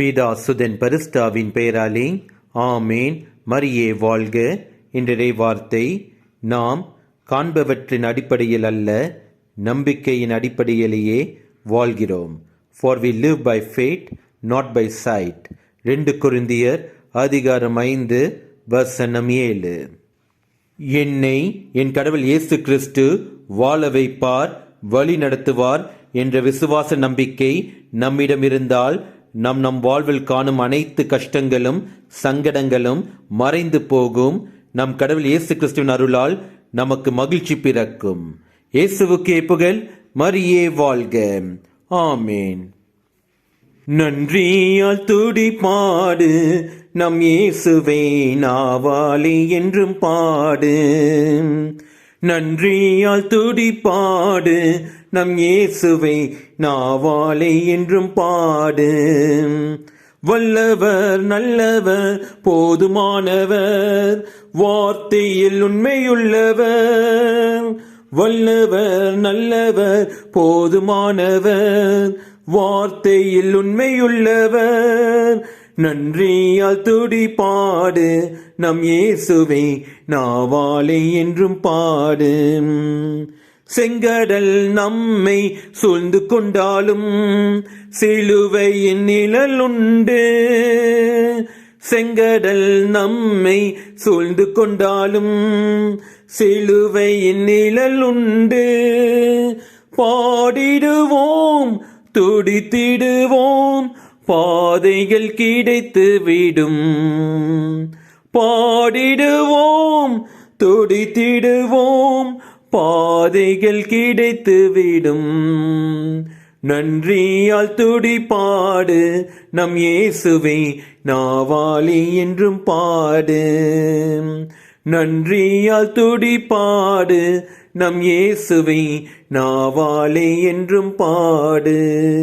பிதா சுதன் பரிஸ்டாவின் பெயராலே ஆமேன். மரியே வாழ்க. என்ற வார்த்தை நாம் காண்பவற்றின் அடிப்படையில் அல்ல நம்பிக்கையின் அடிப்படையிலேயே வாழ்கிறோம். For we live by faith not by sight ரெண்டு குருந்தியர் அதிகாரம் ஐந்து வசனம் ஏழு. என்னை என் கடவுள் இயேசு கிறிஸ்து வாழ வைப்பார் வழி நடத்துவார் என்ற விசுவாச நம்பிக்கை நம்மிடம் இருந்தால் நம் நம் வாழ்வில் காணும் அனைத்து கஷ்டங்களும் சங்கடங்களும் மறைந்து போகும். நம் கடவுள் இயேசு கிறிஸ்துவின் அருளால் நமக்கு மகிழ்ச்சி பிறக்கும். இயேசுவுக்கே புகழ் மரியே வாழ்க. ஆமேன். நன்றியால் துடி பாடு நம் இயேசுவே நாவாலி என்றும் பாடு. நன்றியால் துடி பாடு நம் இயேசுவை நாவாலே என்றும் பாடு. வல்லவர் நல்லவர் போதுமானவர் வார்த்தையில் உண்மையுள்ளவர். வல்லவர் நல்லவர் போதுமானவர் வார்த்தையில் உண்மையுள்ளவர். நன்றியால் துடி பாடு நம் இயேசுவை நாவாலே என்றும் பாடு. செங்கடல் நம்மை சூழ்ந்து கொண்டாலும் சிலுவையின் நிழல் உண்டு. செங்கடல் நம்மை சூழ்ந்து கொண்டாலும் சிலுவையின் நிழல் உண்டு. பாடிடுவோம் துடித்திடுவோம் பாதைகள் கிடைத்து விடும். பாடிடுவோம் துடித்திடுவோம் பாதைகள் கிடைத்து விடும். நன்றியால் துடிப்பாடு பாடு நம் இயேசுவை நாவாளி என்றும் பாடு. நன்றியால் துடிப்பாடு பாடு நம் இயேசுவை நாவாளி என்றும் பாடு.